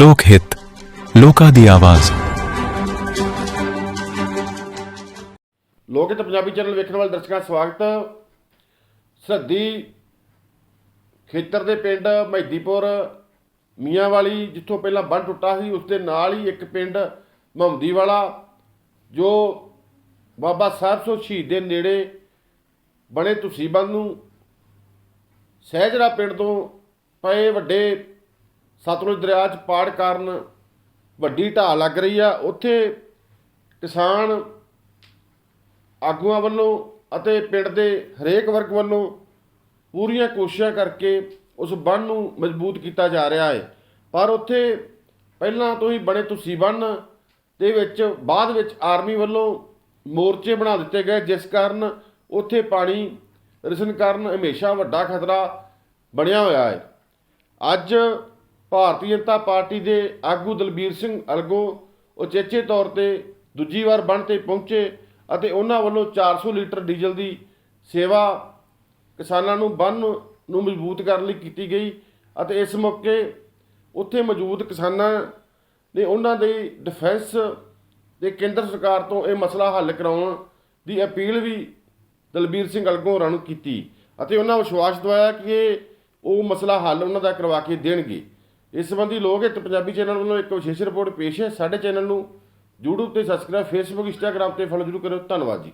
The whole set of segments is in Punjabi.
ਲੋਕ ਹਿੱਤ, ਲੋਕਾਂ ਦੀ ਆਵਾਜ਼। ਲੋਕ ਤੇ ਪੰਜਾਬੀ ਚੈਨਲ ਵੇਖਣ ਵਾਲੇ ਦਰਸ਼ਕਾਂ ਦਾ ਸਵਾਗਤ। ਸਰਦੀ ਖੇਤਰ ਦੇ ਪਿੰਡ ਮਹਿਦੀਪੁਰ, ਮੀਆਂਵਾਲੀ, ਜਿੱਥੋਂ ਪਹਿਲਾਂ ਬੰਨ ਟੁੱਟਾ ਸੀ ਉਸ ਦੇ ਨਾਲ ਹੀ ਇੱਕ ਪਿੰਡ ਮਹਮਦੀ ਵਾਲਾ ਜੋ ਬਾਬਾ ਸਾਹਿਬ ਸੋ ਸ਼ਹੀਦ ਦੇ ਨੇੜੇ ਬਣੇ ਤੁਸੀਂ ਬੰਦ ਨੂੰ ਸਹਿਜਰਾ ਪਿੰਡ ਤੋਂ ਪਏ ਵੱਡੇ ਸਤਲੁਜ ਦਰਿਆ 'ਚ ਪਾੜ ਕਾਰਨ ਵੱਡੀ ਢਾਹ ਲੱਗ ਰਹੀ ਆ। ਉੱਥੇ ਕਿਸਾਨ ਆਗੂਆਂ ਵੱਲੋਂ ਅਤੇ ਪਿੰਡ ਦੇ ਹਰੇਕ ਵਰਗ ਵੱਲੋਂ ਪੂਰੀਆਂ ਕੋਸ਼ਿਸ਼ਾਂ ਕਰਕੇ ਉਸ ਬੰਨ ਨੂੰ ਮਜ਼ਬੂਤ ਕੀਤਾ ਜਾ ਰਿਹਾ ਹੈ। ਪਰ ਉੱਥੇ ਪਹਿਲਾਂ ਤੋਂ ਹੀ ਬਣੇ ਤੁਸੀਂ ਬੰਨ ਦੇ ਵਿੱਚ, ਬਾਅਦ ਵਿੱਚ ਆਰਮੀ ਵੱਲੋਂ ਮੋਰਚੇ ਬਣਾ ਦਿੱਤੇ ਗਏ, ਜਿਸ ਕਾਰਨ ਉੱਥੇ ਪਾਣੀ ਰਿਸਨ ਕਾਰਨ ਹਮੇਸ਼ਾ ਵੱਡਾ ਖਤਰਾ ਬਣਿਆ ਹੋਇਆ ਹੈ। ਅੱਜ ਭਾਰਤੀ ਜਨਤਾ ਪਾਰਟੀ ਦੇ ਆਗੂ ਦਲਬੀਰ ਸਿੰਘ ਅਲਗੋ ਉਚੇਚੇ ਤੌਰ ਤੇ ਦੂਜੀ ਵਾਰ ਬੰਨ ਤੇ ਪਹੁੰਚੇ ਅਤੇ ਉਹਨਾਂ ਵੱਲੋਂ 400 ਲੀਟਰ ਡੀਜ਼ਲ ਦੀ ਸੇਵਾ ਕਿਸਾਨਾਂ ਨੂੰ ਬੰਨ ਨੂੰ ਮਜ਼ਬੂਤ ਕਰਨ ਲਈ ਕੀਤੀ ਗਈ ਅਤੇ ਇਸ ਮੌਕੇ ਉੱਥੇ ਮੌਜੂਦ ਕਿਸਾਨਾਂ ਨੇ ਉਹਨਾਂ ਦੇ ਡਿਫੈਂਸ ਦੇ ਕੇਂਦਰ ਸਰਕਾਰ ਤੋਂ ਇਹ ਮਸਲਾ ਹੱਲ ਕਰਾਉਣ ਦੀ ਅਪੀਲ ਵੀ ਦਲਬੀਰ ਸਿੰਘ ਅਲਗੋ ਹੋਰਾਂ ਨੂੰ ਕੀਤੀ ਅਤੇ ਉਹਨਾਂ ਵਿਸ਼ਵਾਸ ਦਿਵਾਇਆ ਕਿ ਇਹ ਉਹ ਮਸਲਾ ਹੱਲ ਉਹਨਾਂ ਦਾ ਕਰਵਾ ਕੇ ਦੇਣਗੇ। ਇਸ ਸੰਬੰਧੀ ਲੋਕ ਹਿੱਤ ਪੰਜਾਬੀ ਚੈਨਲ ਵੱਲੋਂ ਇੱਕ ਵਿਸ਼ੇਸ਼ ਰਿਪੋਰਟ ਪੇਸ਼ ਹੈ। ਸਾਡੇ ਚੈਨਲ ਨੂੰ YouTube ਤੇ ਸਬਸਕ੍ਰਾਈਬ Facebook, Instagram ਤੇ ਫੋਲੋ ਜ਼ਰੂਰ ਕਰਿਓ। ਧੰਨਵਾਦ ਜੀ।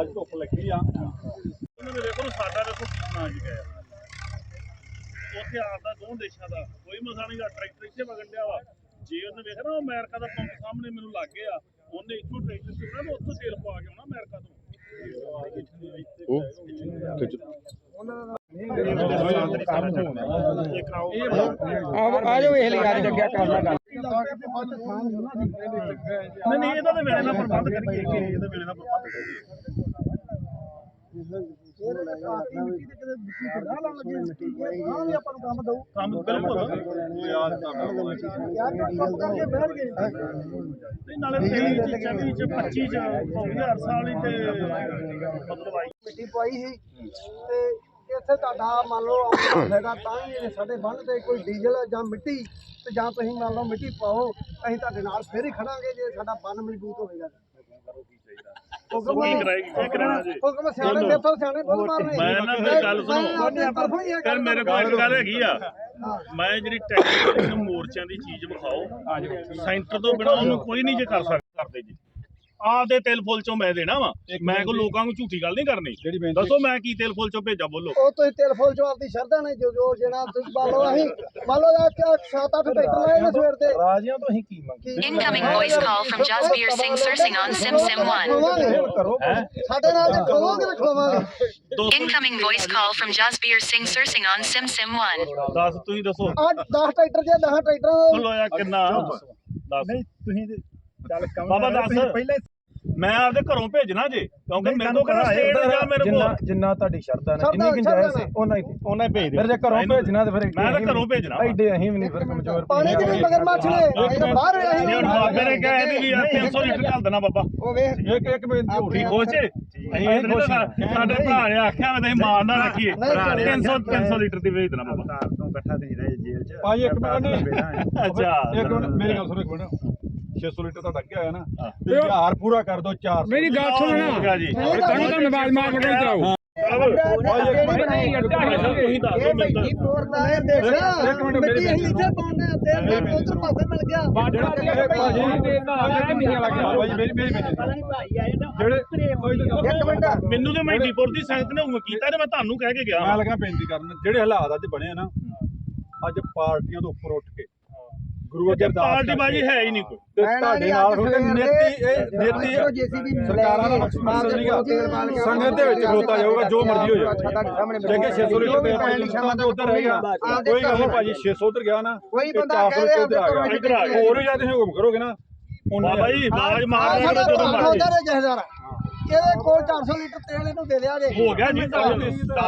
ਅੱਜ ਧੁੱਪ ਲੱਗੀ ਆ ਉਹਨਾਂ ਦੇ ਵੇਖੋ ਸਾਡਾ ਵੇਖੋ ਕੀ ਬਣਾ ਗਿਆ ਉੱਥੇ ਆਪਦਾ ਦੋ ਦੇਸ਼ਾਂ ਦਾ ਕੋਈ ਮਸਲਾ ਨਹੀਂਗਾ ਟਰੈਕਟਰ ਇੱਥੇ ਵਗਣ ਵਾ ਜੇ ਉਹਨੇ ਵੇਖਿਆ ਅਮਰੀਕਾ ਦਾ ਪੰਪ ਸਾਹਮਣੇ ਮੈਨੂੰ ਲੱਗ ਗਿਆ ਉਹਨੇ ਇੱਥੋਂ ਟਰੈਕਟਰ ਚੁੱਕਣਾ ਉੱਥੋਂ ਤੇਲ ਪਵਾ ਕੇ ਆਉਣਾ ਅਮਰੀਕਾ ਤੋਂ। ਆ ਜਾਓ ਇਹ ਲਿਆ ਜੱਗਿਆ ਕਰਨਾ ਗੱਲ ਨਹੀਂ ਨਹੀਂ ਇਹਦਾ ਤੇ ਵੇਲੇ ਨਾਲ ਪ੍ਰਬੰਧ ਕਰੀਏ ਕਿ ਇਹਦੇ ਵੇਲੇ ਨਾਲ ਪ੍ਰਬੰਧ ਕਰੀਏ ਕੰਮ ਬਿਲਕੁਲ। ਨਹੀਂ ਨਾਲੇ ਤੇਈ ਚ ਚੌਵੀ ਚ 25 ਚ 2000 ਸਾਲ ਹੀ ਤੇ ਮਤਲਬ ਆਈ ਮਿੱਟੀ ਪਵਾਈ ਸੀ ਤੇ ਇੱਥੇ ਤੁਹਾਡਾ ਮੰਨ ਲਓ ਆਉਂਦਾ ਤਾਂ ਹੀ ਇਹ ਸਾਡੇ ਬੰਨ ਤੇ ਕੋਈ ਡੀਜ਼ਲ ਜਾਂ ਮਿੱਟੀ ਤੇ ਜਾਂ ਤੁਸੀਂ ਮੰਨ ਲਓ ਮਿੱਟੀ ਪਾਓ ਅਸੀਂ ਤੁਹਾਡੇ ਨਾਲ ਫੇਰ ਹੀ ਖੜਾਂਗੇ ਜੇ ਸਾਡਾ ਬੰਨ ਮਜ਼ਬੂਤ ਹੋਵੇਗਾ। ਹੁਕਮ ਨਹੀਂ ਕਰਾਏਗੀ ਕੀ ਕਰਾਣਾ ਜੀ। ਹੁਕਮ ਸਿਆਣੇ ਮੇਥੋਂ ਸਿਆਣੇ ਬਹੁਤ ਮਾਰਨੇ ਮੈਂ ਨਾ ਮੇਰੀ ਗੱਲ ਸੁਣੋ। ਫਿਰ ਮੇਰੇ ਕੋਲ ਇੱਕ ਗੱਲ ਹੈਗੀ ਆ। ਮੈਂ ਜਿਹੜੀ ਟੈਕਨੀਕਲ ਮੋਰਚਿਆਂ ਦੀ ਚੀਜ਼ ਵਿਖਾਓ ਸੈਂਟਰ ਤੋਂ ਬਿਨਾਂ ਉਹਨੂੰ ਕੋਈ ਨਹੀਂ ਜੇ ਕਰ ਸਕਦਾ। ਕਰਦੇ ਜੀ। ਆਪਦੇ ਤਿਲ ਫੁੱਲ ਚੋਂ ਮੈਂ ਦੇਣਾ ਵਾ। ਮੈਂ ਕੋ ਲੋਕਾਂ ਨੂੰ ਝੂਠੀ ਗੱਲ ਨਹੀਂ ਕਰਨੀ। ਦੱਸੋ ਮੈਂ ਕੀ ਤਿਲ ਫੁੱਲ ਚੋਂ ਭੇਜਾਂ ਬੋਲੋ। ਉਹ ਤੁਸੀਂ ਟੈਲੀਫੋਨ ਚੋਂ ਆਪਦੀ ਸ਼ਰਧਾ ਨੇ ਜੋ ਜੋ ਜਿਹੜਾ ਤੁਸੀਂ ਮੰਨ ਲਓ ਅਸੀਂ ਮੰਨ ਲਓ ਕਿ ਸੱਤ ਅੱਠ ਟਰੈਕਟਰ ਲਾਏ ਨੇ ਸਵੇਰ ਤੇ ਰਾਜਿਆਂ ਤੋਂ ਅਸੀਂ ਕੀ ਮੰਗ Incoming voice call from Jasbir Singh Sursing on Sim Sim 1. ਕਰੋ ਸਾਡੇ ਨਾਲ ਤਾਂ ਖਵਾਵਾਂਗੇ Incoming voice call from Jasbir Singh Sursing on Sim Sim 1. ਦੱਸ ਤੁਸੀਂ ਦੱਸੋ। ਆ 10 ਟਰੈਕਟਰ ਜੇ 10 ਟਰੈਕਟਰਾਂ ਬੋਲੋ ਯਾਰ ਕਿੰਨਾ। ਨਹੀਂ ਤੁਸੀਂ ਚੱਲ ਬਾਬਾ ਦੱਸ। ਪਹਿਲੇ ਮੈਂ ਆਪਦੇ ਘਰੋਂ ਭੇਜਣਾ ਜੇ। ਕਿਉਂਕਿ ਮੇਰੇ ਕੋਲ ਕਿਹੜਾ ਸਟੇਟ ਜਾਂ ਮੇਰੇ ਕੋਲ? ਜਿੰਨਾ ਤੁਹਾਡੀ ਸ਼ਰਤਾਂ ਨੇ ਜਿੰਨੀ ਗੁੰਜਾਇਸ਼ ਹੈ ਉਹਨਾਂ ਹੀ ਉਹਨੇ ਭੇਜ ਫਿਰ ਜੇ ਘਰੋਂ ਭੇਜਣਾ ਤੇ ਫਿਰ ਮੈਂ ਤਾਂ ਘਰੋਂ ਭੇਜਣਾ ਵਾ। ਐਡੇ ਅਸੀਂ ਵੀ ਨਹੀਂ ਫਿਰ ਕਮਜ਼ੋਰ ਪਾਣੀ ਦੇ ਵੀ ਮਗਰ ਮੱਛ ਨੇ ਇਹ ਤਾਂ ਬਾਹਰ ਹੋਇਆ ਜੇ ਹੁਣ ਬਾਬੇ ਨੇ ਕਿਹਾ ਇਹਦੀ ਵੀ ਆ 300 ਲੀਟਰ ਘੱਲ ਦੇਣਾ ਬਾਬਾ। ਉਹ ਵੇਖ। ਇੱਕ ਇੱਕ ਮਿੰਟ ਝੂਠੀ ਖੋਚ ਏ ਅਸੀਂ ਇਹ ਨਹੀਂ ਤਾਂ ਸਾਡੇ ਭਰਾ ਨੇ ਆਖਿਆ ਵੀ ਅਸੀਂ ਮਾਰ ਨਾ ਰੱਖੀਏ 300 300 ਲੀਟਰ ਦੀ ਵੇਚ ਦੇਣਾ ਬਾਬਾ। ਭਾਈ ਇੱਕ ਮਿੰਟ। ਨਹੀਂ ਅੱਛਾ ਇੱਕ ਮਿੰਟ ਮੇਰੀ ਗੱਲ ਸੁਣੋ ਇੱਕ ਮਿੰਟ। 600 ਲੀਟਰ ਤੁਹਾਡਾ ਅੱਗੇ ਆਇਆ ਨਾ ਤੇ ਹਜ਼ਾਰ ਪੂਰਾ ਕਰ ਦੋ 400 ਮੇਰੀ ਗੱਲ ਸੁਣੋ ਨਾ। ਜੀ। ਤੁਹਾਨੂੰ ਤਾਂ ਆਵਾਜ਼ ਮਾਰ ਕੇ ਕਰਾਓ ਮੈਨੂੰ ਤੇ ਮਹਿੰਦੀਪੁਰ ਦੀ ਸੰਗਤ ਨੇ ਹੁਕਮ ਕੀਤਾ ਤੇ ਮੈਂ ਤੁਹਾਨੂੰ ਕਹਿ ਕੇ ਗਿਆ। ਮੈਂ ਲੱਗਾ ਬੇਨਤੀ ਕਰਨ ਜਿਹੜੇ ਹਾਲਾਤ ਅੱਜ ਬਣੇ ਆ ਨਾ ਅੱਜ ਪਾਰਟੀਆਂ ਤੋਂ ਉੱਪਰ ਉੱਠ ਕੇ ਗੁਰੂ ਅੱਗੇ ਅਰਦਾਸ ਪਾਰਟੀ ਬਾਜੀ ਕਰਕੇ। ਹੈ ਹੀ ਨਹੀਂ ਕੋਈ। ਤੇ ਤੁਹਾਡੇ ਨਾਲ ਹੋ ਕੇ ਨੇਤੀ ਇਹ ਨੇਤੀ ਜੀਸੀਬੀ ਸਰਕਾਰਾਂ ਦਾ ਮਕਸਦ ਨਹੀਂਗਾ ਸੰਗਤ ਦੇ ਵਿੱਚ ਜਾਊਗਾ ਜੋ ਮਰਜ਼ੀ ਹੋ ਜਾਵੇ। ਜੇ ਕਿ 600 ਲੀਟਰ ਤੇ ਭਾਜੀ ਤਾਂ ਉਧਰ ਰਹੇਗਾ ਕੋਈ ਗੱਲ ਨਹੀਂ ਭਾਜੀ 600 ਉਧਰ ਗਿਆ ਨਾ ਕੋਈ ਬੰਦਾ 400 ਕਹਿ ਉਧਰ ਆ ਰਿਹਾ ਗਿਆ। ਇੱਧਰ ਆ ਗਿਆ। ਹੋਰ ਵੀ ਜਦ ਤੁਸੀਂ ਹੁਕਮ ਕਰੋਗੇ ਨਾ ਬਾਬਾ ਜੀ ਆਵਾਜ਼ ਮਾਰ ਸਾਡਾ ਰਿਹਾ ਜਦੋਂ ਮਰਜ਼ੀ। ਇਹਦੇ ਕੋਲ 400 ਲੀਟਰ ਤੇਲ ਇਹਨੂੰ ਦੇ ਦਿਆ ਜੇ। ਹੋ ਗਿਆ ਜੀ ਡਨ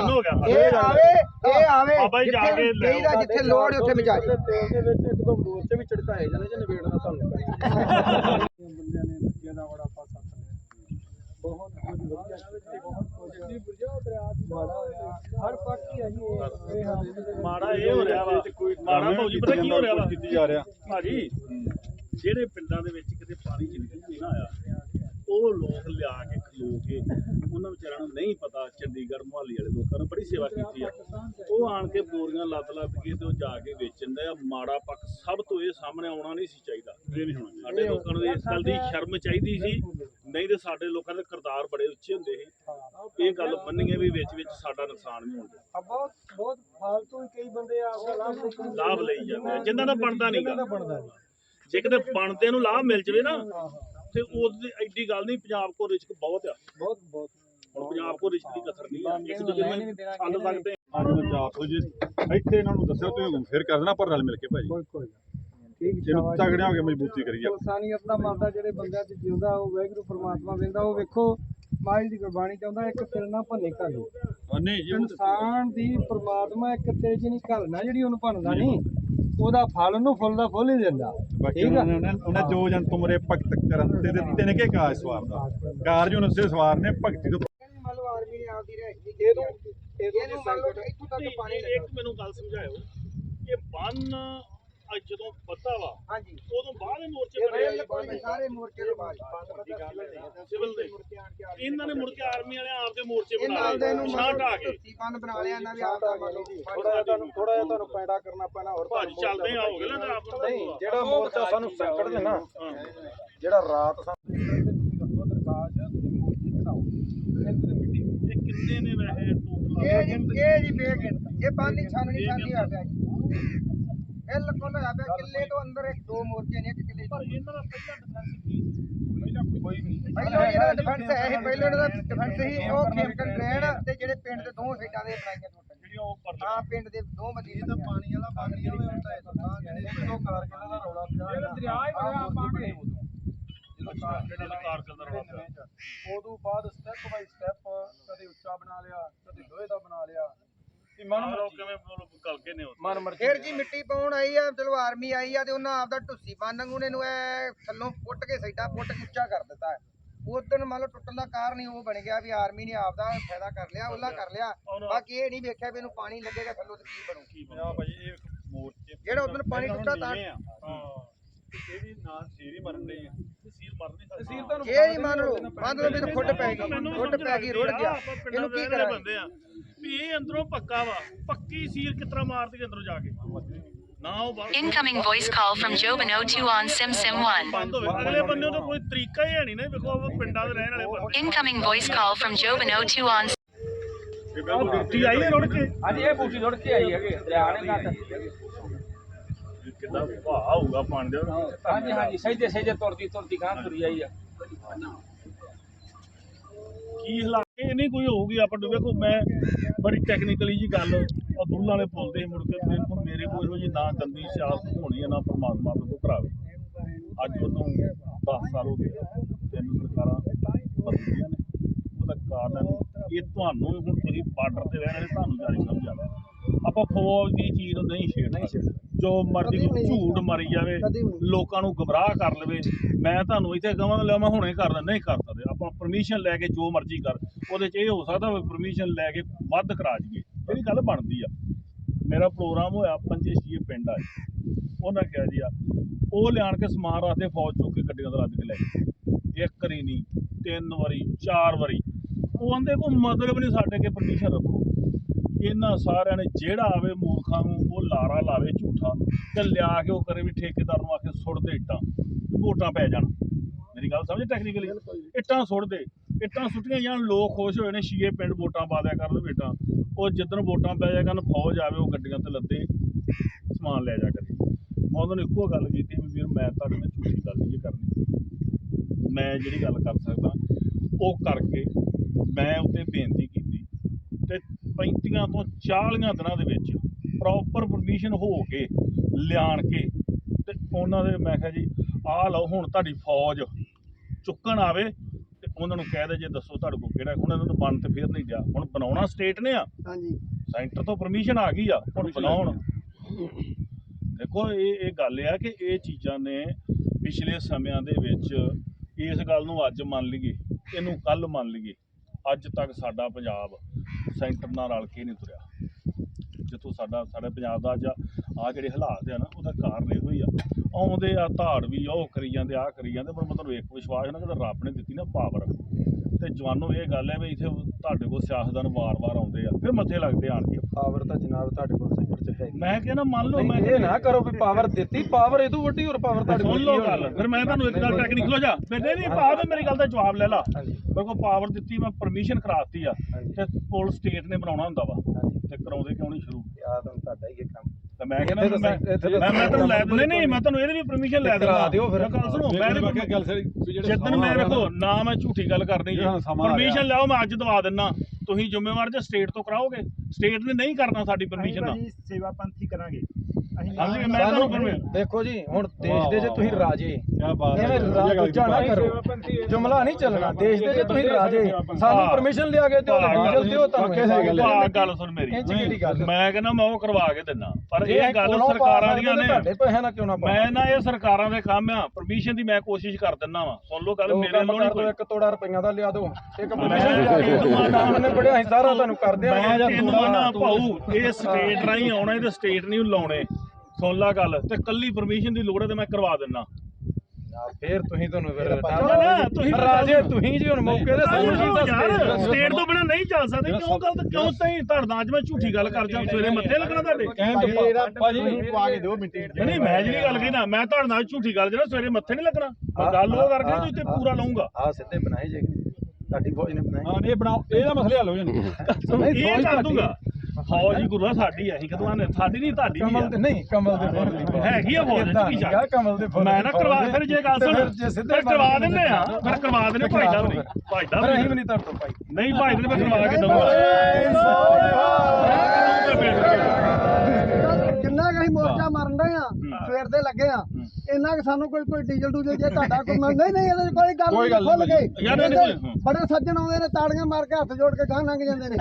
ਹੋ ਗਿਆ। ਇਹ ਆਵੇ ਇਹ ਆਵੇ ਬਾਬਾ ਜੀ ਜਾ ਕੇ ਲੈ ਚਾਹੀਦਾ ਜਿੱਥੇ ਲੋੜ ਹੈ ਉੱਥੇ ਮਚਾ ਦੇ। ਦੇ ਵਿੱਚ ਇੱਕ ਦੋ ਮੋਰਚੇ ਵੀ ਝੜਕਾਏ ਜਾਂਦੇ ਜੇ ਨਿਬੇੜਨਾ ਤੁਹਾਨੂੰ ਬੰਦਿਆਂ ਨੇ ਇਹਦਾ ਬੜਾ ਪਾਸਾ ਬਹੁਤ ਹਰ ਪੱਖ ਹੀ ਆ ਜੀ ਇਹ- ਇਹ ਹਾਲ ਦੇ ਮਾੜਾ ਇਹ ਹੋ ਰਿਹਾ ਵਾ। ਮਾੜਾ ਭਾਜੀ ਪਤਾ ਕੀ ਹੋ ਰਿਹਾ ਵਾ? ਕੀਤੀ ਜਾ ਰਿਹਾ? ਭਾਜੀ ਜਿਹੜੇ ਪਿੰਡਾਂ ਦੇ ਵਿੱਚ ਕਿਤੇ ਪਾਣੀ ਜ਼ਿੰਦਗੀ ਨਹੀਂ ਨਾ ਆਇਆ ਉਹ ਲੋਕ ਲਿਆ ਕੇ ਖਲੋ ਕੇ ਉਹਨਾਂ ਵਿਚਾਰਿਆਂ ਨੂੰ ਨਹੀਂ ਪਤਾ ਚੰਡੀਗੜ੍ਹ ਮੁਹੱਲੀ ਵਾਲੇ ਲੋਕਾਂ ਨੇ ਬੜੀ ਸੇਵਾ ਕੀਤੀ ਆ। ਉਹ ਆਣ ਕੇ ਬੋਰੀਆਂ ਲੱਦ ਲੱਦ ਕੇ ਤੇ ਉਹ ਜਾ ਕੇ ਵੇਚਣ ਦਾ ਆ। ਮਾੜਾ ਪੱਖ ਸਭ ਤੋਂ ਇਹ ਸਾਹਮਣੇ ਆਉਣਾ ਨਹੀਂ ਸੀ ਚਾਹੀਦਾ। ਇਹ ਨਹੀਂ ਹੋਣਾ ਸਾਡੇ ਲੋਕਾਂ ਨੂੰ ਇਸ ਗੱਲ ਦੀ ਸ਼ਰਮ ਚਾਹੀਦੀ ਸੀ। ਨਹੀਂ ਤੇ ਸਾਡੇ ਲੋਕਾਂ ਦੇ ਕਿਰਦਾਰ ਬੜੇ ਉੱਚੇ ਹੁੰਦੇ ਸੀ। ਇਹ ਗੱਲ ਮੰਨੀਏ ਵੀ ਵਿੱਚ ਵਿੱਚ ਸਾਡਾ ਨੁਕਸਾਨ ਵੀ ਹੁੰਦਾ। ਆ ਬਹੁਤ ਬਹੁਤ ਫਾਲਤੂ ਹੀ ਕਈ ਬੰਦੇ ਆ ਆਪਦਾ ਲਾਭ ਲਈ ਜਾਂਦੇ ਆ। ਜਿਨ੍ਹਾਂ ਦਾ ਬਣਦਾ ਨਹੀਂਗਾ ਜੇ ਕਿਤੇ ਬਣਦੇ ਨੂੰ ਲਾਭ ਮਿਲ ਜਵੇ ਨਾ ਤੇ ਉਹਦੀ ਐਡੀ ਗੱਲ ਨਹੀਂ ਪੰਜਾਬ ਕੋ ਰਿਸਕ ਬਹੁਤ ਆ। ਬਹੁਤ ਬਹੁਤ। ਹੁਣ ਪੰਜਾਬ ਕੋ ਰਿਸਕ ਦੀ ਕਸਰ ਨਹੀਂ ਆ। ਇੱਕ ਦੂਜੇ ਨੂੰ ਛੱਡ ਸਕਦੇ ਆ। ਅੱਜ ਮੈਂ ਚਾਰ ਸੌ ਜੀ ਇੱਥੇ ਇਹਨਾਂ ਨੂੰ ਦੱਸਿਆ ਤੁਸੀਂ ਘੁੰਮ ਫਿਰ ਕਰ ਦੇਣਾ ਪਰ ਰਲ ਮਿਲ ਕੇ ਭਾਈ ਕੋਈ ਕੋਈ ਠੀਕ ਜਿਹਨੂੰ ਤਗੜਿਆਂ ਹੋ ਕੇ ਮਜ਼ਬੂਤੀ ਕਰੀਏ। ਇਨਸਾਨੀਅਤ ਦਾ ਮਾਦਾ ਜਿਹੜੇ ਬੰਦਿਆਂ 'ਚ ਜਿਉਂਦਾ ਉਹ ਵਾਹਿਗੁਰੂ ਪਰਮਾਤਮਾ ਵੇਂਦਾ ਉਹ ਵੇਖੋ ਮਾਈ ਦੀ ਗੁਰਬਾਣੀ ਚਾਹੁੰਦਾ ਇੱਕ ਸਿਰ ਨਾ ਭੰਨੇ ਉਹ ਤਾਂ- ਇਨਸਾਨ ਦੀ ਪਰਮਾਤਮਾ ਇੱਕ ਤੇਜ ਨਹੀਂ ਘਾਲਣਾ ਜਿਹੜੀ ਉਹਨੂੰ ਭੰਨਦਾ ਨਹੀਂ ਉਹਦਾ ਫਲ ਉਹਨੂੰ ਫੁੱਲ ਦਾ ਫੁੱਲ ਹੀ ਦਿੰਦਾ। ਬਾਕੀ ਠੀਕ ਆ? ਉਹਨਾਂ ਨੇ ਉਹਨਾਂ ਜੋ ਜਨ ਤੁਮਰੇ ਭਗਤ ਕਰਨ ਤੇ ਦਿੱਤੇ ਨੇ ਕਿ ਕਾਜ ਸਵਾਰ ਦਾ? ਕਾਰਜ ਉਹਨਾਂ ਸੇ ਸਵਾਰ ਨੇ ਭਗਤੀ ਤੋਂ ਮੰਨ ਲਓ ਆਰਮੀ ਨੇ ਆਪਦੀ ਰਹਿ ਇਹ ਤੋਂ ਇਹਨੂੰ ਮੰਨ ਲਓ ਇੱਥੋਂ ਤੱਕ ਪਾਣੀ ਇੱਕ ਮੈਨੂੰ ਗੱਲ ਸਮਝਾਇਓ ਕਿ ਬੰਨ ਅੱਜ ਜਦੋਂ ਬੱਤਾ ਵਾ ਹਾਂਜੀ। ਉਦੋਂ ਬਾਅਦ ਇਹ ਮੋਰਚੇ ਬਣੇ ਸਾਰੇ ਮੋਰਚੇ ਤੋਂ ਬਾਅਦ। ਸਿਵਲ ਦੇ। ਇਹਨਾਂ ਨੇ ਮੁੜ ਕੇ ਆਰਮੀ ਵਾਲੇ ਆਪਦੇ ਮੋਰਚੇ ਬਣਾ ਦੇ ਨੂੰ ਲਏ ਛਾਂ ਢਾ ਕੇ। ਬੰਨ ਬਣਾ ਲਿਆ ਇਹਨਾਂ ਵੀ ਆਪਦਾ ਮੰਨ ਲਓ ਥੋੜਾ ਜਿਹਾ ਤੁਹਾਨੂੰ ਥੋੜਾ ਜਿਹਾ ਤੁਹਾਨੂੰ ਪੈਦਾ ਕਰਨਾ ਪੈਣਾ ਹੋਰ ਭਾਜੀ ਚੱਲਦੇ ਆ ਹੋ ਗਏ ਨਾ ਆਪ ਨੂੰ ਨਹੀਂ ਜਿਹੜਾ ਮੋਰਚਾ ਸਾਨੂੰ ਸੈਕਟਰ ਦੇ ਨਾ ਜਿਹੜਾ ਰਾਤ ਸਾਨੂੰ ਇਹ ਕਿੰਨੇ ਨੇ ਵੈਸੇ ਟੋਟਲ ਇਹ ਜੀ ਇਹ ਜੀ ਬੇਗਿਣ ਇਹ ਪਾਣੀ ਛਾਨਣੀ ਛਾਨਣੀ ਆ ਜੀ। ਬਿਲਕੁਲ ਆ ਪਿਆ ਕਿੱਲੇ ਤੋਂ ਅੰਦਰ ਇੱਕ ਦੋ ਮੋਰਚੇ ਨੇ ਇੱਕ ਕਿੱਲੇ ਪਰ ਇਹਨਾਂ ਦਾ ਪਹਿਲਾ ਡਿਫੈਂਸ ਕੀ ਸੀ? ਕੋਈ ਵੀ ਨਹੀਂ। ਪਹਿਲਾਂ ਜਿਹੜਾ ਡਿਫੈਂਸ ਹੈ ਇਹ ਪਹਿਲਾਂ ਇਹਦਾ ਡਿਫੈਂਸ ਸੀ ਉਹ ਖੇਮਕਰ ਡਰੇਨ ਤੇ ਜਿਹੜੇ ਪਿੰਡ ਦੇ ਦੋ ਸਾਈਡਾਂ ਦੇ ਬਣਾਈਆਂ ਟੋਟਲ ਜਿਹੜੀਆਂ ਉਹ ਪਰ ਹਾਂ ਪਿੰਡ ਦੇ ਦੋ ਮੱਦੀ ਤਾਂ ਪਾਣੀ ਵਾਲਾ ਪਾਣੀ ਹੋਵੇ ਹੁੰਦਾ ਹੈ। ਤਾਂ ਜਿਹੜੇ ਦੋ ਕਾਰਗਿਲਾਂ ਦਾ ਰੌਲਾ ਪਿਆ ਇਹ ਦਰਿਆ ਹੀ ਬੜਾ ਪਾਣੀ ਜਿਹੜਾ ਕਾਰ ਉਦੋਂ ਬਾਅਦ ਸਟੈਪ ਬਾਈ ਸਟੈਪ ਕਦੇ ਉੱਚਾ ਬਣਾ ਲਿਆ ਕਦੇ ਲੋਹੇ ਦਾ ਬਣਾ ਲਿਆ। ਤੇ ਮਨ ਮਨ ਕਿਵੇਂ ਬੋਲੋ ਗਲ ਕੇ ਨੇ ਮਨ ਮਰਜ਼ੀ ਫਿਰ ਜੀ ਮਿੱਟੀ ਪਾਉਣ ਆਈ ਆ ਚਲੋ ਆਰਮੀ ਆਈ ਆ ਤੇ ਉਹਨਾਂ ਆਪਦਾ ਢੁੱਸੀ ਬੰਨੰਗੂ ਨੇ ਨੂੰ ਐ ਥੱਲੋਂ ਪੁੱਟ ਕੇ ਸਾਈਡਾਂ ਪੁੱਟ ਕੇ ਉੱਚਾ ਕਰ ਦਿੱਤਾ। ਉਦੋਂ ਮੰਨ ਲਓ ਟੁੱਟਣ ਦਾ ਕਾਰਨ ਹੀ ਉਹ ਬਣ ਗਿਆ ਵੀ ਆਰਮੀ ਨੇ ਆਪਦਾ ਫਾਇਦਾ ਕਰ ਲਿਆ ਉਹਲਾ ਕਰ ਲਿਆ। ਬਾਕੀ ਇਹ ਨਹੀਂ ਵੇਖਿਆ ਵੀ ਇਹਨੂੰ ਪਾਣੀ ਲੱਗੇਗਾ ਥੱਲੋਂ ਤੇ ਕੀ ਬਣੂ। ਆ ਭਾਜੀ ਇਹ ਮੋਰਚੇ ਜਿਹੜਾ ਉਦੋਂ ਪਾਣੀ ਟੁੱਟਾ ਤਾਂ ਆ। ਇਹ ਵੀ ਨਾਲ ਸੀਰ ਹੀ ਮਰਨ ਲਈ ਆ। ਇਹ ਹੀ ਮੰਨ ਲਓ ਮੰਨ ਲਓ ਵੀ ਖੁੱਡ ਪੈ ਗਈ ਖੁੱਡ ਪੈ ਗਈ ਰੁੜ ਗਿਆ। ਇਹਨੂੰ ਕੀ ਕਰਾਂਗੇ? ਬੰਦੇ ਆ। ਵੀ ਇਹ ਅੰਦਰੋਂ ਪੱਕਾ ਵਾ ਪੱਕੀ ਸੀਰ ਕਿਤਰਾ ਮਾਰਦੀ ਅੰਦਰੋਂ ਜਾ ਕੇ? ਨਾ ਉਹ ਬਾਹਰ Incoming voice call from Jobin 02 on Sim Sim 1. ਬੰਦ ਹੋਵੇ। ਅਗਲੇ ਬੰਦੇ ਤੋਂ ਕੋਈ ਤਰੀਕਾ ਹੀ ਹੈ ਨਹੀਂ ਨਾ ਵੇਖੋ ਉਹ ਪਿੰਡਾਂ ਦੇ ਰਹਿਣ ਵਾਲੇ ਬੰਦੇ। Incoming voice call from Jobin 02 on ਬੂਟੀ ਆਈ ਹੈ ਰੁੜ ਕੇ? ਹਾਂਜੀ ਇਹ ਬੂਟੀ ਰੁੜ ਕੇ ਆਈ ਹੈਗੇ ਦਰਿਆ ਨੇ ਘੱਟ ਕਿੰਨਾ ਭਾਅ ਹੋਊਗਾ ਪਾਣੀ ਦਾ ਹਾਂਜੀ ਹਾਂਜੀ ਸਹਿਜੇ ਸਹਿਜੇ ਤੁਰਦੀ ਤੁਰਦੀ ਗਾਂ ਤੁਰੀ ਆਈ ਆ। ਕੀ ਹਾਲਾਤ ਇਹ ਨਹੀਂ ਕੋਈ ਹੋਊਗੀ ਆਪਾਂ ਨੂੰ ਵੇਖੋ ਮੈਂ ਬੜੀ ਟੈਕਨੀਕਲੀ ਜੀ ਗੱਲ ਅਬਦੁੱਲ ਵਾਲੇ ਬੋਲਦੇ ਸੀ ਮੁੜ ਕੇ ਦੇਖੋ ਮੇਰੇ ਕੋਲ ਇਹੋ ਜੀ ਨਾ ਗੰਦੀ ਸਿਆਸਤ ਹੋਣੀ ਹੈ ਨਾ ਪਰਮਾਤਮਾ ਤੋਂ ਕਰਾਵੇ। ਅੱਜ ਉਹਨੂੰ 10 ਸਾਲ ਹੋ ਗਏ ਤਿੰਨ ਸਰਕਾਰਾਂ ਬਦਲੀਆਂ ਨੇ ਉਹਦਾ ਕਾਰਨ ਇਹ ਤੁਹਾਨੂੰ ਹੁਣ ਤੁਸੀਂ ਬਾਰਡਰ ਤੇ ਰਹਿਣ ਵਾਲੇ ਤੁਹਾਨੂੰ ਜਾਰੀ ਸਮਝ ਆਵੇ ਆਪਾਂ ਫੌਜ ਦੀ ਚੀਜ਼ ਨੂੰ ਨਹੀਂ ਛੇੜਨਾ ਜੋ ਨਹੀਂ। ਝੂਠ ਮਾਰੀ ਜਾਵੇ। ਲੋਕਾਂ ਨੂੰ ਗਮਰਾਹ ਕਰ ਲਵੇ। ਮੈਂ ਤੁਹਾਨੂੰ ਇੱਥੇ ਕਹਾਂਗਾ ਲੈ ਮੈਂ ਹੁਣੇ ਕਰ ਦਿੰਦਾ ਨਹੀਂ ਕਰ ਸਕਦੇ। ਆਪਾਂ ਪਰਮਿਸ਼ਨ ਲੈ ਕੇ ਜੋ ਮਰਜ਼ੀ ਕਰ ਉਹਦੇ 'ਚ ਇਹ ਹੋ ਸਕਦਾ ਪਰਮਿਸ਼ਨ ਲੈ ਕੇ ਵੱਧ ਕਰਾ ਜੀਏ ਜਿਹੜੀ ਗੱਲ ਬਣਦੀ ਆ। ਮੇਰਾ ਪ੍ਰੋਗਰਾਮ ਹੋਇਆ ਪੰਜੇ ਛੇ ਪਿੰਡ ਆਏ ਉਹਨਾਂ ਕਿਹਾ ਜੀ ਆ ਉਹ ਲਿਆਣ ਕੇ ਸਮਾਨ ਰੱਖਦੇ ਫੌਜ ਚੁੱਕ ਕੇ ਗੱਡੀਆਂ ਦਾ ਰੱਦ ਕੇ ਲੈ ਗਏ। ਇੱਕ ਵਾਰੀ ਨਹੀਂ ਤਿੰਨ ਵਾਰੀ ਚਾਰ ਵਾਰੀ। ਉਹ ਆਂਦੇ ਕੋਈ ਮਤਲਬ ਨਹੀਂ ਸਾਡੇ ਕੇ ਪਰਮਿਸ਼ਨ ਰੱਖੋ। ਇਹਨਾਂ ਸਾਰਿਆਂ ਨੇ ਜਿਹੜਾ ਆਵੇ ਮੂਰਖਾਂ ਨੂੰ ਉਹ ਲਾਰਾ ਲਾਵੇ ਝੂਠਾ ਤੇ ਲਿਆ ਕੇ ਉਹ ਕਰੇ ਵੀ ਠੇਕੇਦਾਰ ਨੂੰ ਆਖੇ ਸੁੱਟ ਦੇ ਇੱਟਾਂ ਵੋਟਾਂ ਪੈ ਜਾਣ। ਮੇਰੀ ਗੱਲ ਸਮਝ ਟੈਕਨੀਕਲੀ ਇੱਟਾਂ ਸੁੱਟ ਦੇ ਇੱਟਾਂ ਸੁੱਟੀਆਂ ਜਾਣ ਲੋਕ ਖੁਸ਼ ਹੋਏ ਨੇ ਸ਼ੀਏ ਪਿੰਡ ਵੋਟਾਂ ਪਾ ਦਿਆ ਕਰਨ ਬੇਟਾ, ਉਹ ਜਿੱਦਣ ਵੋਟਾਂ ਪੈ ਜਾ ਕਰਨ ਫੌਜ ਆਵੇ, ਉਹ ਗੱਡੀਆਂ ਤੇ ਲੱਦੇ ਸਮਾਨ ਲੈ ਜਾ ਕਰੇ। ਮੈਂ ਉਹਨਾਂ ਨੂੰ ਇੱਕੋ ਗੱਲ ਕੀਤੀ ਵੀ ਵੀਰ, ਮੈਂ ਤੁਹਾਡੇ ਨਾਲ ਝੂਠੀ ਗੱਲ ਨਹੀਂ ਕਰਨੀ। ਮੈਂ ਜਿਹੜੀ ਗੱਲ ਕਰ ਸਕਦਾ, ਉਹ ਕਰਕੇ ਮੈਂ ਉੱਤੇ ਬੇਨਤੀ ਕੀਤੀ ਤੇ 35 ਤੋਂ 40 ਦਿਨਾਂ ਦੇ ਵਿੱਚ ਪ੍ਰੋਪਰ ਪਰਮਿਸ਼ਨ ਹੋ ਕੇ ਲਿਆਣ ਕੇ ਤੇ ਉਹਨਾਂ ਦੇ ਮੈਂ ਕਿਹਾ ਜੀ ਆਹ ਲਓ ਹੁਣ ਤੁਹਾਡੀ ਫੌਜ ਚੁੱਕਣ ਆਵੇ ਤੇ ਉਹਨਾਂ ਨੂੰ ਕਹਿ ਦੇ ਜੇ ਦੱਸੋ ਤੁਹਾਡੇ ਕੋਲ ਕਿਹੜਾ ਹੁਣ ਇਹਨਾਂ ਨੂੰ ਬਣ ਤੇ ਫਿਰ ਨਹੀਂ ਗਿਆ ਹੁਣ ਬਣਾਉਣਾ ਸਟੇਟ ਨੇ ਆ। ਹਾਂਜੀ। ਸੈਂਟਰ ਤੋਂ ਪਰਮਿਸ਼ਨ ਆ ਗਈ ਆ ਹੁਣ ਬਣਾਉਣ। ਦੇਖੋ ਇਹ ਇਹ ਗੱਲ ਆ ਕਿ ਇਹ ਚੀਜ਼ਾਂ ਨੇ ਪਿਛਲੇ ਸਮਿਆਂ ਦੇ ਵਿੱਚ ਇਸ ਗੱਲ ਨੂੰ ਅੱਜ ਮੰਨ ਲਈਏ ਇਹਨੂੰ ਕੱਲ ਮੰਨ ਲਈਏ। ਅੱਜ ਤੱਕ ਸਾਡਾ ਪੰਜਾਬ ਸੈਂਟਰ ਨਾਲ ਰਲ ਕੇ ਨਹੀਂ ਤੁਰਿਆ। ਜਿੱਥੋਂ ਸਾਡਾ, ਸਾਡੇ ਪੰਜਾਬ ਦਾ ਅੱਜ ਆ ਜਿਹੜੇ ਹਾਲਾਤ ਆ ਨਾ, ਉਹਦਾ ਕਾਰਨ ਇਹੋ ਹੀ ਆ। ਆਉਂਦੇ ਆ, ਧਾੜ ਵੀ ਉਹ ਕਰੀ ਜਾਂਦੇ ਆ ਕਰੀ ਜਾਂਦੇ, ਪਰ ਮਤਲਬ ਇੱਕ ਵਿਸ਼ਵਾਸ ਨਾ ਕਿ ਰੱਬ ਨੇ ਦਿੱਤੀ ਨਾ ਪਾਵਰ। ਤੇ ਜਵਾਨੋ, ਇਹ ਗੱਲ ਹੈ ਵੀ ਇੱਥੇ ਤੁਹਾਡੇ ਕੋਲ ਸਿਆਸਤਦਾਨ ਵਾਰ-ਵਾਰ ਆਉਂਦੇ ਆ, ਫਿਰ ਮੱਥੇ ਲੱਗਦੇ ਆਣ ਕੇ। ਪਾਵਰ ਤਾਂ ਜਨਾਬ ਤੁਹਾਡੇ ਕੋਲ ਹੈਗੀ। ਮੈਂ ਕਹਿੰਦਾ ਮੰਨ ਲਓ ਮੈਂ ਇਹ ਨਾ ਕਰੋ ਵੀ ਪਾਵਰ ਦਿੱਤੀ ਪਾਵਰ ਇਹ ਤੋਂ ਵੱਡੀ ਹੋਰ ਪਾਵਰ ਤੁਹਾਡੇ ਸੁਣ ਕੋਲ ਲਓ ਗੱਲ ਫਿਰ ਮੈਂ ਤੁਹਾਨੂੰ ਇੱਕ ਗੱਲ ਟੈਕਨੀਕਲ ਹੋ ਜਾ। ਬੇਟੇ ਨਹੀਂ ਪਾਵਰ ਮੇਰੀ ਗੱਲ ਦਾ ਜਵਾਬ ਲੈ ਲਾ। ਮੇਰੇ ਕੋਲ ਪਾਵਰ ਦਿੱਤੀ ਮੈਂ ਪਰਮਿਸ਼ਨ ਕਰਾਤੀ ਆ। ਤੇ ਪੁਲ ਸਟੇਟ ਨੇ ਬਣਾਉਣਾ ਹੁੰਦਾ ਵਾ। ਤੇ ਕਰਾਉਂਦੇ ਕਿਉਂ ਨਹੀਂ ਸ਼ੁਰੂ? ਯਾਦ ਹੁਣ ਤੁਹਾਡਾ ਹੀ ਇਹ ਕੰਮ। ਤੇ ਮੈਂ ਕਹਿੰਦਾ ਤੁਹਾਨੂੰ ਲੈ ਦਿੰਦੇ ਨਹੀਂ ਮੈਂ ਤੁਹਾਨੂੰ ਇਹਦੀ ਵੀ ਪਰਮਿਸ਼ਨ ਲੈ ਕਰਾ ਦਿੰਦਾ। ਦਿਓ ਫਿਰ। ਮੈਂ ਗੱਲ ਸੁਣੋ ਮੈਂ ਮੈਂ ਗੱਲ ਸਰ ਜਿੱਦਨ ਮੈਂ ਰੱਖੋ ਨਾ ਮੈਂ ਝੂਠੀ ਗੱਲ ਕਰਨੀ ਜੀ। ਜਿਹੜਾ ਸਮਾਂ ਆ ਗਿਆ। ਪਰਮਿਸ਼ਨ ਲਿਆਓ ਮੈਂ ਅੱਜ ਦਵਾ ਦਿੰਨਾ। ਤੁਸੀਂ ਜ਼ਿੰਮੇਵਾਰ ਜੇ ਸਟੇਟ ਤੋਂ ਕਰਾਓਗੇ ਸਟੇਟ ਨੇ ਨਹੀਂ ਕਰਨਾ ਸਾਡੀ ਪਰਮਿਸ਼ਨ ਨਾਲ ਸੇਵਾ ਪੰਥੀ ਕਰਾਂਗੇ। ਅਸੀਂ ਹਾਂਜੀ ਮੈਂ ਤੁਹਾਨੂੰ permission- ਦੇਖੋ ਜੀ ਹੁਣ ਦੇਸ਼ ਦੇ ਜੇ ਤੁਸੀਂ ਰਾਜੇ ਕੀ ਬਾਤ ਐਵੇਂ ਰਾ- ਦੂਜਾ ਨਾ ਕਰੋ। ਜੁਮਲਾ ਨਹੀਂ ਚੱਲਣਾ ਦੇਸ਼ ਦੇ ਜੇ ਤੁਸੀਂ ਰਾਜੇ ਸਾਨੂੰ ਪਰਮਿਸ਼ਨ ਲਿਆ ਕੇ ਦਿਓ ਡੀਜ਼ਲ ਦਿਓ ਤੁਹਾਨੂੰ। ਆਹ ਗੱਲ ਸੁਣ ਮੇਰੀ। ਇਹ 'ਚ ਕਿਹੜੀ ਗੱਲ? ਮੈਂ ਕਹਿੰਦਾ ਮੈਂ ਉਹ ਕਰਵਾ ਕੇ ਦਿੰਨਾ ਪਰ ਇਹ ਗੱਲ ਸਰਕਾਰਾਂ ਦੀਆਂ ਨੇ। ਤੁਹਾਡੇ ਪੈਸੇ ਨਾਲ ਕਿਉਂ ਨਾ ਪਾ ਮੈਂ ਨਾ ਇਹ ਸਰਕਾਰਾਂ ਦੇ ਕੰਮ ਆ। ਪਰਮਿਸ਼ਨ ਦੀ ਮੈਂ ਕੋਸ਼ਿਸ਼ ਕਰ ਦਿੰਨਾ ਵਾ। ਸੁਣ ਲਓ ਗੱਲ ਮੇਰੇ ਨਹੀਂ ਕੋਈ। ਇੱਕ ਤੋੜਾ ਰੁਪਈਆਂ ਦਾ ਲਿਆ ਦਿਓ। ਇੱਕ ਪਰਮਿਸ਼ਨ ਲਿਆ ਕੇ ਨਾਮ ਨੇ ਬੜਿਆ ਅਸੀਂ ਸਾਰਾ ਤੁਹਾਨੂੰ ਕਰ ਮੈਂ ਤੈਨੂੰ ਨਾ ਭਾਊ ਇਹ ਸਟੇਟ ਰਾਹੀਂ ਆਉਣਾ ਤੇ ਸਟੇਟ ਨਹੀਂ ਲਾਉਣੇ। ਸੁਣ ਲਾ ਗੱਲ ਤੇ ਕੱਲੀ ਪਰਮਿਸ਼ਨ ਦੀ ਲੋੜ ਹੈ ਤੇ ਮੈਂ ਕਰਵਾ ਦਿੰਨਾ। ਫੇਰ ਤੁਸੀਂ ਤੁਹਾਨੂੰ ਫਿਰ ਰਾਜੇ ਤੁਸੀਂ ਜੀ ਹੁਣ ਮੌਕੇ ਤੇ ਸਾਨੂੰ ਕੀ ਯਾਰ ਦੱਸਦੇ ਸਟੇਟ ਤੋਂ ਬਿਨਾ ਨਹੀਂ ਚੱਲ ਸਕਦੇ ਕਿਉਂ ਗੱਲ ਕਿਉਂ ਤਈ ਧੜਨਾ ਅੱਜ ਮੈਂ ਝੂਠੀ ਗੱਲ ਕਰ ਜਾਂ ਸਵੇਰੇ ਮੱਥੇ ਲੱਗਣਾ ਤੁਹਾਡੇ। ਭਾਜੀ ਪਵਾ ਕੇ ਦਿਓ ਮਿੰਟੀ ਨਹੀਂ ਮੈਂ ਜਿਹੜੀ ਗੱਲ ਕਹੀ ਨਾ ਮੈਂ ਧੜਨਾ ਝੂਠੀ ਗੱਲ ਜਿਹੜਾ ਸਵੇਰੇ ਮੱਥੇ ਨਹੀਂ ਲੱਗਣਾ। ਪਰ ਗੱਲ ਉਹ ਕਰਕੇ ਤੂੰ ਇੱਥੇ ਪੂਰਾ ਲਾਉਂਗਾ। ਆ ਸਿੱਧੇ ਬਣਾਏ ਜੇ। ਤੁਹਾਡੀ ਫੌਜ ਨੇ ਬਣਾਏ ਹਾਂ ਇਹ ਬਣਾਓ ਇਹਦਾ ਮਸਲੇ ਹੱਲ ਹੋ ਜਾਣਗੇ ਇਹ ਕਰ ਦੂੰਗਾ। ਫੌਜ ਹੀ ਗੁਰੂ ਆ ਸਾਡੀ ਅਸੀਂ ਕਦੋਂ ਆਨੇ ਸਾਡੀ ਨਹੀਂ ਤੁਹਾਡੀ ਵੀ ਕਮਲ ਤੇ ਆ ਨਹੀਂ ਕਮਲ ਦੇ ਫੁੱਲ ਹੈਗੀ ਆ ਫੌਜ ਚ ਕੀ ਸ਼ੱਕ ਕਮਲ ਦੇ ਫੁੱਲ ਮੈਂ ਨਾ ਕਰਵਾ ਫਿਰ ਜੇ ਗੱਲ ਸੁਣ ਤੇ ਫਿਰ ਜੇ ਸਿੱਧੇ ਫਿਰ ਕਰਵਾ ਦਿੰਦੇ ਆ। ਫਿਰ ਕਰਵਾ ਦਿੰਦੇ ਭਾਈ ਦਾ ਵੀ ਨਹੀਂ ਭਾਈ ਦਾ ਪਰ ਵੀ ਅਸੀਂ ਵੀ ਨਹੀਂ ਨਹੀਂ ਤੁਹਾਡੇ ਤੋਂ ਪਾਈ ਨਹੀਂ ਭਾਈ ਦਾ ਮੈਂ ਕਰਵਾ ਕੇ ਦਊਂਗਾ ਜਿੰਨਾ ਕਿ ਅਸੀਂ ਮੋਰਚਾ ਮਾਰਨ ਦੇ ਆ? ਸਵੇਰ ਦੇ ਲੱਗੇ ਆ। ਇੰਨਾ ਕਿ ਸਾਨੂੰ ਕੋਈ ਕੋਈ ਡੀਜ਼ਲ ਡੂਜ਼ਲ ਜੇ ਤੁਹਾਡਾ ਕੋਈ ਮੰਗ ਨਹੀਂ ਨਹੀਂ ਇਹਦੇ 'ਚ ਕੋਈ ਗੱਲ ਕੋਈ ਗੱਲ ਨਹੀਂ ਖੁੱਲ ਨਹੀਂ। ਗਈ। ਯਾਰ ਇਹਦੇ ਬੜੇ ਸੱਜਣ ਆਉਂਦੇ ਨੇ ਤਾੜੀਆਂ ਮਾਰ ਕੇ ਹੱਥ ਜੋੜ ਕੇ ਗਾਂ ਲੰਘ ਜਾਂਦੇ ਨੇ।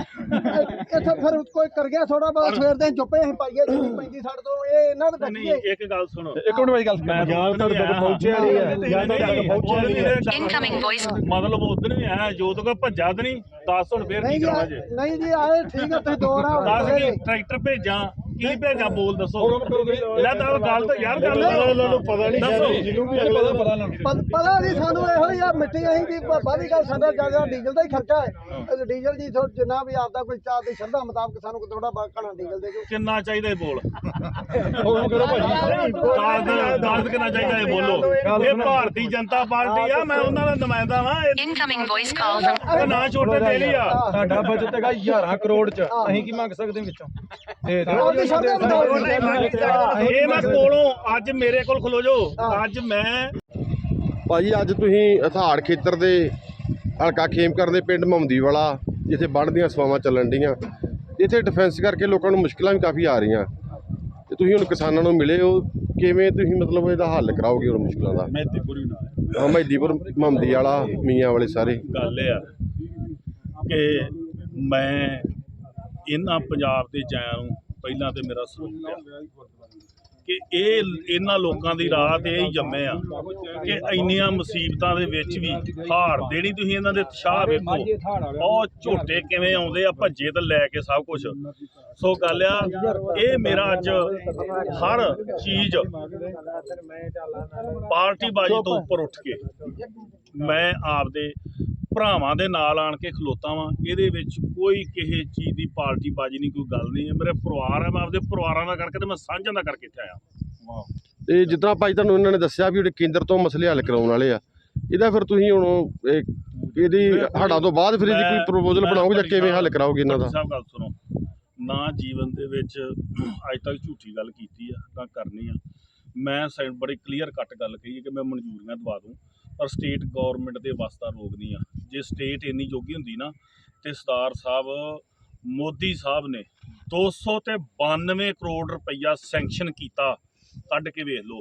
ਇੱਥੇ ਫਿਰ ਕੋਈ ਕਰ ਗਿਆ ਥੋੜਾ ਬਹੁਤ ਸਵੇਰ ਦੇ ਚੁੱਪੇ ਅਸੀਂ ਪਾਈਏ ਜਿੰਨੀ ਪੈਂਦੀ ਸਾਡੇ ਤੋਂ। ਇਹ ਇਹਨਾਂ ਦੇ ਨਹੀਂ ਬੱਚੇ। ਇੱਕ ਗੱਲ ਸੁਣੋ। ਇੱਕ ਮਿੰਟ ਮੇਰੀ ਗੱਲ ਮੈਂ ਯਾਰ ਤੁਹਾਡੇ ਤੱਕ ਪਹੁੰਚਿਆ ਨਹੀਂ ਹੈ। ਯਾਰ ਤੁਹਾਡੇ ਤੱਕ ਪਹੁੰਚਿਆ ਨਹੀਂ ਹੈ। Incoming voice. ਮਤਲਬ ਉਦੋਂ ਵੀ ਆਇਆ ਜੋ ਤੋਂ ਭੱਜਾ ਤੇ ਨਹੀਂ। 10 ਹੁਣ ਫੇਰ ਨਹੀਂ ਕੀ ਜੀ ਕਰਨਾ ਆ- ਜੇ ਨਹੀਂ ਜੀ ਆਏ ਠੀਕ ਹੈ ਤੁਸੀਂ ਦੋ ਰਾਹ ਹੋ ਦੱਸ ਗਏ ਕੀ ਟਰੈਕਟਰ ਭੇਜਾਂ। ਕੀ ਭੇਜਾਂ ਬੋਲ ਦੱਸੋ। ਲੈ ਤਾਂ ਗੱਲ ਤਾਂ ਯਾਰ ਗੱਲ ਇਹਨਾਂ ਨੂੰ ਪਤਾ ਨਹੀਂ। ਸ਼ਾਇਦ ਜਿਹਨੂੰ ਵੀ ਅਗਲੇ ਦਾ ਪਤਾ ਨਾ ਪਤਾ ਨਹੀਂ ਸਾਨੂੰ ਇਹੋ ਹੀ ਆ ਮਿੱਟੀ ਅਸੀਂ ਵੀ ਬਾਦੀ ਗੱਲ ਸਾਡਾ ਜ਼ਿਆਦਾ ਡੀਜ਼ਲ ਦਾ ਹੀ ਖਰਚਾ ਹੈ। ਡੀਜ਼ਲ ਜੀ ਥੋ- ਜਿੰਨਾ ਵੀ ਆਪਦਾ ਕੋਈ ਚਾਹ ਦੀ ਸ਼ਰਧਾ ਮੁਤਾਬਕ ਸਾਨੂੰ ਥੋੜਾ ਬਾਕਣਾ ਡੀਜ਼ਲ ਦੇ ਦਿਓ। ਕਿੰਨਾ ਚਾਹੀਦਾ ਇਹ ਬੋਲ? ਉਹ ਕਰੋ ਭਾਜੀ। ਦਾਦ ਦਾਦ ਕਿੰਨਾ ਚਾਹੀਦਾ ਇਹ ਬੋਲੋ। ਇਹ ਭਾਰਤੀ ਜਨਤਾ ਪਾਰਟੀ ਆ ਮੈਂ ਉਹਨਾਂ ਦਾ ਨੁਮਾਇੰਦਾ ਵਾਂ। voice call from ਇਹ ਨਾਂ ਛੋਟੇ ਦੇ ਲਈ ਆ। ਸਾਡਾ ਬਜਟ ਹੈਗਾ 11 ਕਰੋੜ ਚ। ਅਸੀਂ ਕੀ ਮੰਗ ਸਕਦੇ ਵਿੱਚੋਂ? ਦੇ ਦਿਓ। ਆਪਦੀ ਸ਼ਰਧਾ ਮੁਤਾਬਕ ਇਹ ਮੈਂ ਕੋਲੋਂ ਅੱਜ ਮੇਰੇ ਕੋਲ ਖਲੋ ਜੋ ਅੱਜ ਮੈਂ ਭਾਜੀ ਅੱਜ ਤੁਸੀਂ ਹਥਾੜ ਖੇਤਰ ਦੇ ਹਲਕਾ ਖੇਮਕਰਨ ਦੇ ਪਿੰਡ ਮਹਮਦੀ ਵਾਲਾ ਜਿੱਥੇ ਬੰਨ ਦੀਆਂ ਸਵਾਵਾਂ ਚੱਲਣ ਡੀਆਂ। ਇੱਥੇ ਡਿਫੈਂਸ ਕਰਕੇ ਲੋਕਾਂ ਨੂੰ ਮੁਸ਼ਕਲਾਂ ਵੀ ਕਾਫੀ ਆ ਰਹੀਆਂ। ਤੇ ਤੁਸੀਂ ਹੁਣ ਕਿਸਾਨਾਂ ਨੂੰ ਮਿਲੇ ਹੋ ਕਿਵੇਂ ਤੁਸੀਂ ਮਤਲਬ ਇਹਦਾ ਹੱਲ ਕਰਾਓਗੇ ਹੁਣ ਮੁਸ਼ਕਲਾਂ ਦਾ? ਮਹਿਦੀਪੁਰ ਮਹਮਦੀ ਵਾਲਾ ਮੀਆਂ ਵਾਲੇ ਸਾਰੇ। ਗੱਲ ਇਹ ਆ ਕਿ ਮੈਂ ਇਹਨਾਂ ਪੰਜਾਬ ਦੇ ਜਾਇਆਂ ਨੂੰ ਪਹਿਲਾਂ ਤੇ ਮੇਰਾ ਸਲੂਕ ਆ ਕਿ ਇਹ ਇਹਨਾਂ ਲੋਕਾਂ ਦੀ ਰਾਤ ਇਹ ਜੰਮੇ ਆ ਕਿ ਇੰਨੀਆਂ ਮੁਸੀਬਤਾਂ ਦੇ ਵਿੱਚ ਵੀ ਹਾਰ ਦੇਣੀ ਤੁਸੀਂ ਇਹਨਾਂ ਦੇ ਉਤਸ਼ਾਹ ਵੇਖੋ। ਉਹ ਝੋਟੇ ਕਿਵੇਂ ਆਉਂਦੇ ਆ, ਭੱਜੇ ਤੇ ਲੈ ਕੇ ਸਭ ਕੁਝ ਸੋ ਗੱਲ ਆ, ਇਹ ਮੇਰਾ ਅੱਜ ਹਰ ਚੀਜ਼ ਪਾਰਟੀ ਬਾਜੀ ਤੋਂ ਉੱਪਰ ਉੱਠ ਕੇ ਮੈਂ ਆਪਦੇ ਭਰਾਵਾਂ ਦੇ ਨਾਲ ਆਣ ਕੇ ਖਲੋਤਾ ਵਾਂ ਇਹਦੇ ਵਿੱਚ ਕੋਈ ਕਿਸੇ ਚੀਜ਼ ਦੀ ਪਾਰਟੀ ਬਾਜੀ ਨਹੀਂ ਕੋਈ ਗੱਲ ਨਹੀਂ। ਹੈ ਮੇਰੇ ਪਰਿਵਾਰ ਹੈ ਮੈਂ ਆਪਦੇ ਪਰਿਵਾਰਾਂ ਦਾ ਕਰਕੇ ਤੇ ਮੈਂ ਸਾਂਝਾਂ ਦਾ ਕਰਕੇ ਇੱਥੇ ਆਇਆ ਤੇ ਜਿੱਦਾਂ ਭਾਈ ਤੁਹਾਨੂੰ ਇਹਨਾਂ ਨੇ ਦੱਸਿਆ ਵੀ ਜਿਹੜੇ ਕੇਂਦਰ ਤੋਂ ਮਸਲੇ ਹੱਲ ਕਰਾਉਣ ਵਾਲੇ ਆ ਇਹਦਾ ਫਿਰ ਤੁਸੀਂ ਹੁਣ ਇਹ- ਇਹਦੀ ਹੜਾਂ ਤੋਂ ਬਾਅਦ ਫਿਰ ਇਹਦੀ ਕੋਈ ਪ੍ਰਪੋਜ਼ਲ ਬਣਾਓਗੇ ਜਾਂ ਕਿਵੇਂ ਹੱਲ ਕਰਾਓਗੇ ਇਹਨਾਂ ਦਾ? ਸਾਹਿਬ ਗੱਲ ਸੁਣੋ। ਨਾ ਜੀਵਨ ਦੇ ਵਿੱਚ ਅੱਜ ਤੱਕ ਝੂਠੀ ਗੱਲ ਕੀਤੀ ਆ ਨਾ ਕਰਨੀ ਆ। ਮੈਂ ਬੜੀ ਕਲੀਅਰ ਕੱਟ ਗੱਲ ਕਹੀ ਹੈ ਕਿ ਮੈਂ ਮਨਜ਼ੂਰੀਆਂ ਦਵਾ ਦੂੰ। ਪਰ ਸਟੇਟ ਗਵਰਨਮੈਂਟ ਦੇ ਵਾਸਤਾ ਰੋਕਦੀ ਨਹੀਂ ਆ। ਜੇ ਸਟੇਟ ਇੰਨੀ ਜੋਗੀ ਹੁੰਦੀ ਨਾ ਤੇ ਸਰਦਾਰ ਸਾਹਿਬ, ਮੋਦੀ ਸਾਹਿਬ ਨੇ 200 ਤੇ 92 ਕਰੋੜ ਰੁਪਈਆ ਸੈਂਕਸ਼ਨ ਕੀਤਾ, ਕੱਢ ਕੇ ਵੇਖ ਲਓ।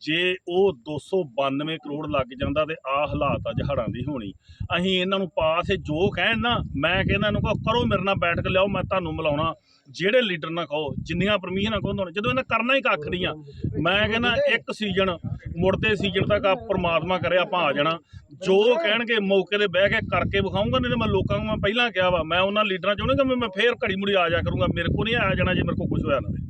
ਜੇ ਉਹ 292 ਕਰੋੜ ਲੱਗ ਜਾਂਦਾ ਤੇ ਆ ਹਾਲਾਤ ਅੱਜ ਹੜਾਂ ਦੀ ਹੋਣੀ। ਅਸੀਂ ਇਹਨਾਂ ਨੂੰ ਪਾਸ, ਇਹ ਜੋ ਕਹਿਣ ਨਾ, ਮੈਂ ਕਹਿੰਦਾ ਇਹਨੂੰ ਕਹੋ, ਕਰੋ ਮੇਰੇ ਨਾਲ ਬੈਠ ਕੇ ਲਿਆਓ, ਮੈਂ ਤੁਹਾਨੂੰ ਮਿਲਾਉਣਾ। ਜਿਹੜੇ ਲੀਡਰ ਨਾ ਕਹੋ ਜਿੰਨੀਆਂ ਪਰਮਿਸ਼ਨਾਂ ਕਹੋ ਤੁਹਾਨੂੰ ਜਦੋਂ ਇਹਨਾਂ ਕਰਨਾ ਹੀ ਕੱਖ ਨਹੀਂ ਆ। ਮੈਂ ਕਹਿੰਦਾ ਇੱਕ ਸੀਜ਼ਨ ਮੁੜਦੇ ਸੀਜ਼ਨ ਤੱਕ ਆ ਪ੍ਰਮਾਤਮਾ ਕਰੇ, ਆਪਾਂ ਆ ਜਾਣਾ। ਜੋ ਕਹਿਣਗੇ ਮੌਕੇ ਤੇ ਬਹਿ ਕੇ ਕਰਕੇ ਵਿਖਾਊਂਗਾ, ਨਹੀਂ ਤੇ ਮੈਂ ਲੋਕਾਂ ਨੂੰ ਮੈਂ ਪਹਿਲਾਂ ਕਿਹਾ ਵਾ, ਮੈਂ ਉਹਨਾਂ ਲੀਡਰਾਂ ਚੋਂ ਨਹੀਂ ਕਿ ਮੈਂ ਫੇਰ ਘੜੀ ਮੁੜੀ ਆ ਜਾ ਕਰੂੰਗਾ, ਮੇਰੇ ਕੋ ਨਹੀਂ ਆਇਆ ਜਾਣਾ ਜੇ ਮੇਰੇ ਕੋ ਕੁਝ ਹੋਇਆ ਨਾ